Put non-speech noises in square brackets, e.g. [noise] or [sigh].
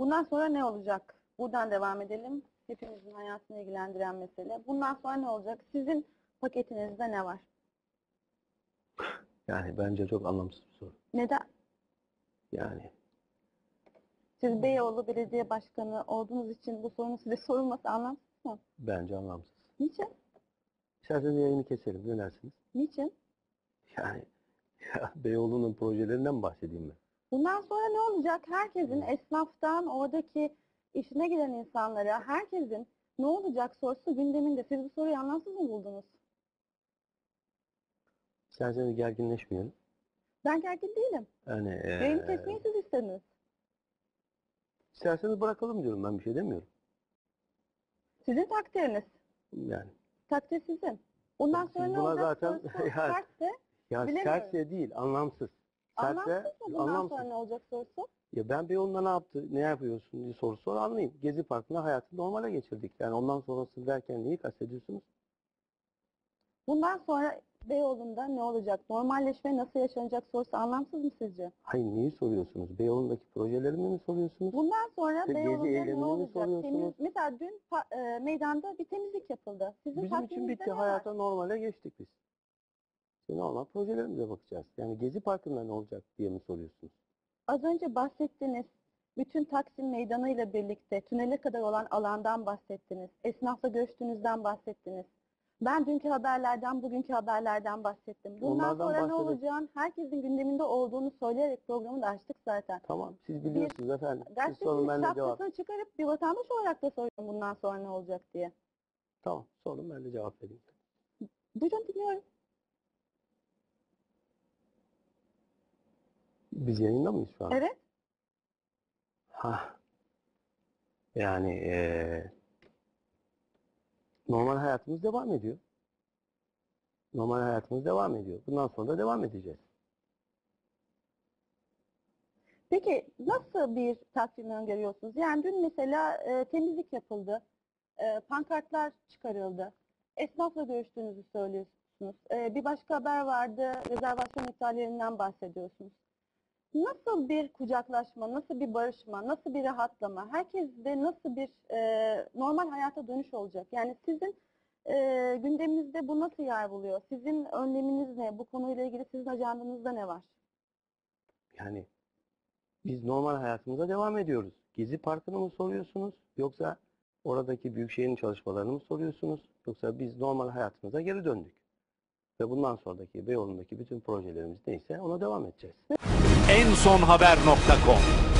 Bundan sonra ne olacak? Buradan devam edelim. Hepimizin hayatını ilgilendiren mesele. Bundan sonra ne olacak? Sizin paketinizde ne var? Yani bence çok anlamsız bir soru. Neden? Yani Siz Beyoğlu Belediye Başkanı olduğunuz için bu sorunun size sorulması anlamsız mı? bence anlamsız. Niçin? İsterseniz yayını keselim. Ne dersiniz? Niçin? Yani ya Beyoğlu'nun projelerinden bahsedeyim ben? Bundan sonra ne olacak? Herkesin esnaftan oradaki işine giden insanlara, herkesin ne olacak sorusu gündeminde. Siz bu soruyu anlamsız mı buldunuz? İsterseniz gerginleşmeyelim. Ben gergin değilim. Yani Yayını eee kesmeyi siz istediniz. isterseniz bırakalım diyorum ben bir şey demiyorum. Sizin takdiriniz. Yani Takdir sizin. Siz sonra ne buna olacak zaten- sorusu [laughs] Ya- sertse, ya sertse değil, anlamsız. Sertse mı? Bundan anlamsız. sonra ne olacak sorusu? Ya ben Beyoğlu'nda ne yaptı, ne yapıyorsun diye soru sor anlayayım. Gezi Parkı'nda hayatı normale geçirdik. Yani ondan sonrası derken neyi kastediyorsunuz? Bundan sonra Beyoğlu'nda ne olacak? Normalleşme nasıl yaşanacak sorusu anlamsız mı sizce? Hayır neyi soruyorsunuz? Beyoğlu'ndaki projelerimi mi soruyorsunuz? Bundan sonra Gezi Beyoğlu'nda ne olacak? soruyorsunuz? Temiz, mesela dün e, meydanda bir temizlik yapıldı. Sizin Bizim için bitti. Hayata normale geçtik biz. İşte normal projelerimize bakacağız. Yani Gezi Parkı'nda ne olacak diye mi soruyorsunuz? Az önce bahsettiniz. Bütün Taksim Meydanı ile birlikte tünele kadar olan alandan bahsettiniz. Esnafla görüştüğünüzden bahsettiniz. Ben dünkü haberlerden, bugünkü haberlerden bahsettim. Bundan Onlardan sonra ne bahsedelim. olacağını herkesin gündeminde olduğunu söyleyerek programı da açtık zaten. Tamam siz biliyorsunuz efendim. Siz sorun ben de cevap. çıkarıp bir vatandaş olarak da soruyorum bundan sonra ne olacak diye. Tamam sorun ben de cevap vereyim. Buyurun dinliyorum. Biz yayında mıyız şu an? Evet. Hah. Yani eee, normal hayatımız devam ediyor. Normal hayatımız devam ediyor. Bundan sonra da devam edeceğiz. Peki nasıl bir takvim öngörüyorsunuz? Yani dün mesela e, temizlik yapıldı, e, pankartlar çıkarıldı, esnafla görüştüğünüzü söylüyorsunuz. E, bir başka haber vardı, rezervasyon iptallerinden bahsediyorsunuz. Nasıl bir kucaklaşma, nasıl bir barışma, nasıl bir rahatlama, herkeste nasıl bir e, normal hayata dönüş olacak? Yani sizin e, gündeminizde bu nasıl yer buluyor? Sizin önleminiz ne? Bu konuyla ilgili sizin ajandanızda ne var? Yani biz normal hayatımıza devam ediyoruz. Gezi Parkı'nı mı soruyorsunuz? Yoksa oradaki Büyükşehir'in çalışmalarını mı soruyorsunuz? Yoksa biz normal hayatımıza geri döndük. Ve bundan sonraki Beyoğlu'ndaki bütün projelerimiz neyse ona devam edeceğiz. en son haber.com